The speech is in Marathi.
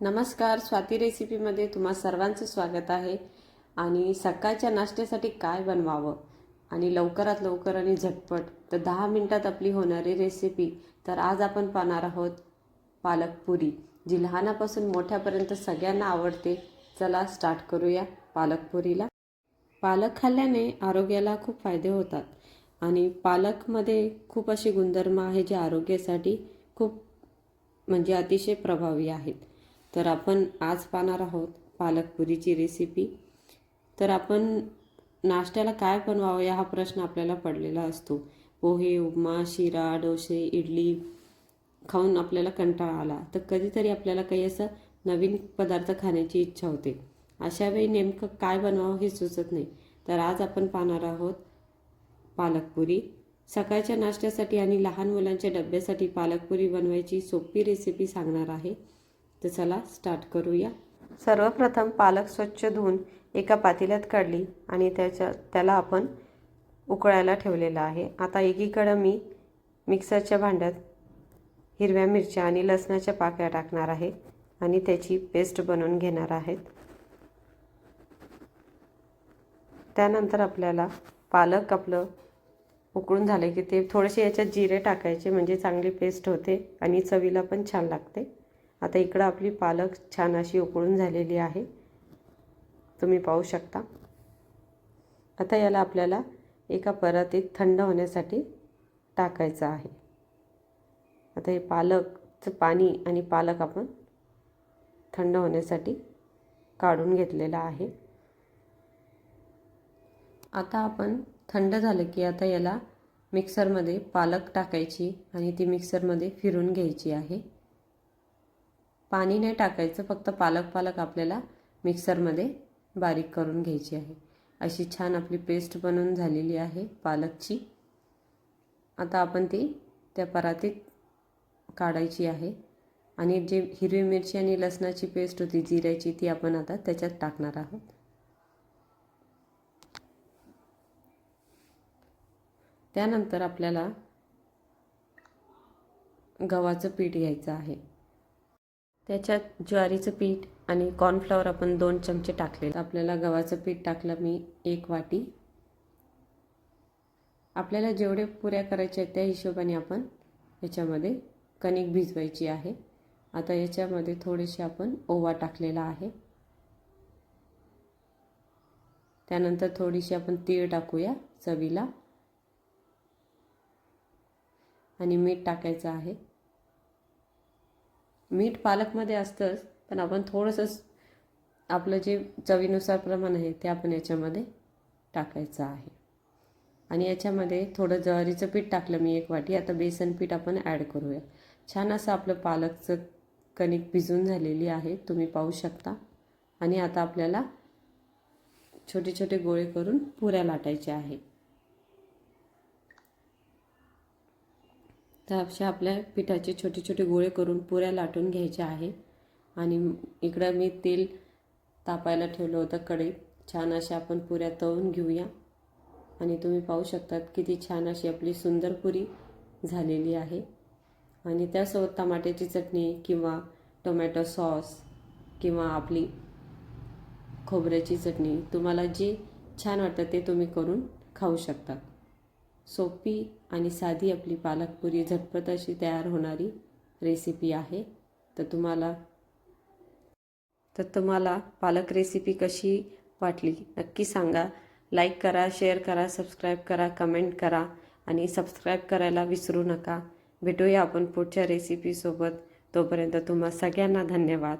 नमस्कार स्वाती रेसिपीमध्ये तुम्हा सर्वांचं स्वागत आहे. आणि सकाळच्या नाश्त्यासाठी काय बनवावं? आणि लवकरात लवकर आणि झटपट तर दहा मिनटात आपली होणारी रेसिपी तर आज आपण पाहणार आहोत पालक पुरी जी लहानापासून मोठ्यापर्यंत सगळ्यांना आवडते. चला स्टार्ट करूया पालक पुरीला. पालक खाल्ल्याने आरोग्याला खूप फायदे होतात. आणि पालकमध्ये खूप असे गुणधर्म आहे जे आरोग्यासाठी खूप म्हणजे अतिशय प्रभावी आहेत. तर आपण आज पाहणार आहोत पालकपुरीची रेसिपी तर आपण नाश्त्याला काय बनवावं या हा प्रश्न आपल्याला पडलेला असतो. पोहे उपमा शिरा डोसे इडली खाऊन आपल्याला कंटाळा आला. तर कधीतरी आपल्याला काही असं नवीन पदार्थ खाण्याची इच्छा होते. अशा वेळी नेमकं काय बनवावं हे सुचत नाही. तर आज आपण पाहणार आहोत पालकपुरी सकाळच्या नाश्त्यासाठी आणि लहान मुलांच्या डब्यासाठी पालकपुरी बनवायची सोपी रेसिपी सांगणार आहे. तर चला स्टार्ट करूया. सर्वप्रथम पालक स्वच्छ धुवून एका पातेल्यात काढली आणि त्याच्या त्याला आपण उकळायला ठेवलेला आहे. आता एकीकडं मी मिक्सरच्या भांड्यात हिरव्या मिरच्या आणि लसणाच्या पाकळ्या टाकणार आहे आणि त्याची पेस्ट बनवून घेणार आहेत. त्यानंतर आपल्याला पालक आपलं उकळून झाले की ते थोडेसे याच्यात जिरे टाकायचे म्हणजे चांगली पेस्ट होते आणि चवीला पण छान लागते. आता इकडं आपली पालक छान अशी उकळून झालेली आहे. तुम्ही पाहू शकता. आता याला आपल्याला एका परातीत थंड होण्यासाठी टाकायचं आहे. आता हे पालकचं पाणी आणि पालक आपण थंड होण्यासाठी काढून घेतलेला आहे. आता आपण थंड झालं की आता याला मिक्सरमध्ये पालक टाकायची आणि ती मिक्सरमध्ये फिरून घ्यायची आहे. पाणी नाही टाकायचं फक्त पालक पालक आपल्याला मिक्सरमध्ये बारीक करून घ्यायची आहे. अशी छान आपली पेस्ट बनवून झालेली आहे पालकची. आता आपण ती त्या परातीत काढायची आहे. आणि जे हिरवी मिरची आणि लसणाची पेस्ट होती जिऱ्याची ती आपण आता त्याच्यात टाकणार आहोत. त्यानंतर आपल्याला गव्हाचं पीठ घ्यायचं आहे. त्याच्यात ज्वारीचं पीठ आणि कॉर्नफ्लॉवर आपण दोन चमचे टाकले आपल्याला गव्हाचं पीठ टाकलं मी एक वाटी. आपल्याला जेवढे पुऱ्या करायच्या आहेत त्या हिशोबाने आपण याच्यामध्ये कणिक भिजवायची आहे. आता याच्यामध्ये थोडेसे आपण ओवा टाकलेला आहे. त्यानंतर थोडीशी आपण तीळ टाकूया चवीला. आणि मीठ टाकायचं आहे. मीठ पालकमध्ये असतंच पण आपण थोडंसं आपलं जे चवीनुसार प्रमाण आहे ते आपण याच्यामध्ये टाकायचं आहे. आणि याच्यामध्ये थोडं ज्वारीचं पीठ टाकलं मी एक वाटी. आता बेसन पीठ आपण ॲड करूया. छान असं आपलं पालकचं कणिक भिजून झालेली आहे तुम्ही पाहू शकता. आणि आता आपल्याला छोटे छोटे गोळे करून पुऱ्या लाटायच्या आहे तर अशा आपल्या पिठाचे छोटे छोटे गोळे करून पुऱ्या लाटून घ्यायच्या आहे आणि इकडं मी तेल तापायला ठेवलं होतं कढईत छान अशा आपण पुऱ्या तळून घेऊया. आणि तुम्ही पाहू शकतात किती छान अशी आपली सुंदर पुरी झालेली आहे. आणि त्यासोबत टमाट्याची चटणी किंवा टोमॅटो सॉस किंवा आपली खोबऱ्याची चटणी तुम्हाला जे छान वाटतं ते तुम्ही करून खाऊ शकता सोपी आणि साधी आपली पालकपुरी झटपट अशी तयार होणारी रेसिपी आहे. तर तुम्हाला तर तुम्हाला पालक रेसिपी कशी वाटली नक्की सांगा. लाईक करा शेअर करा सबस्क्राईब करा कमेंट करा आणि सबस्क्राईब करायला विसरू नका. भेटूया आपण पुढच्या रेसिपीसोबत तोपर्यंत तुम्हा सगळ्यांना धन्यवाद.